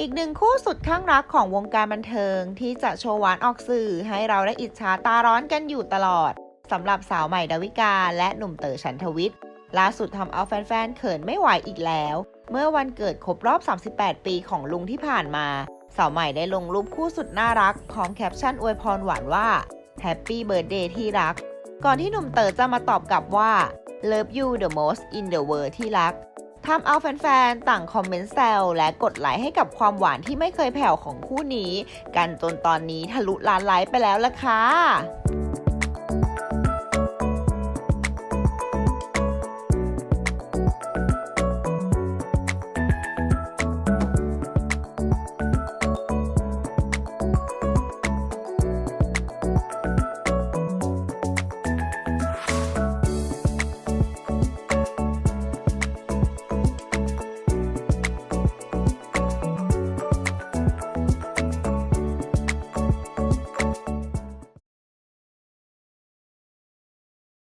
อีกหนึ่งคู่สุดข้างรักของวงการบันเทิง ที่จะโชว์หวานออกสื่อให้เราได้อิจฉาตาร้อนกันอยู่ตลอดสำหรับสาวใหม่ดาวิกา และหนุ่มเต๋อชันทวิทย์ล่าสุดทำเอาแฟนๆเขินไม่ไหวอีกแล้ว เมื่อวันเกิดครบรอบ 38 ปีของลุงที่ผ่านมา สาวใหม่ได้ลงรูปคู่สุดน่ารัก พร้อมแคปชั่นอวยพรหวานว่า Happy Birthday ที่รัก ก่อนที่หนุ่มเต๋อจะมาตอบกลับว่า Love you the most in the world ที่รัก ทำเอาแฟนๆ ต่างคอมเมนต์แซวและกดไลค์ให้กับความหวานที่ไม่เคยแผ่วของคู่นี้ กันจนตอนนี้ทะลุล้านไลค์ไปแล้วล่ะค่ะ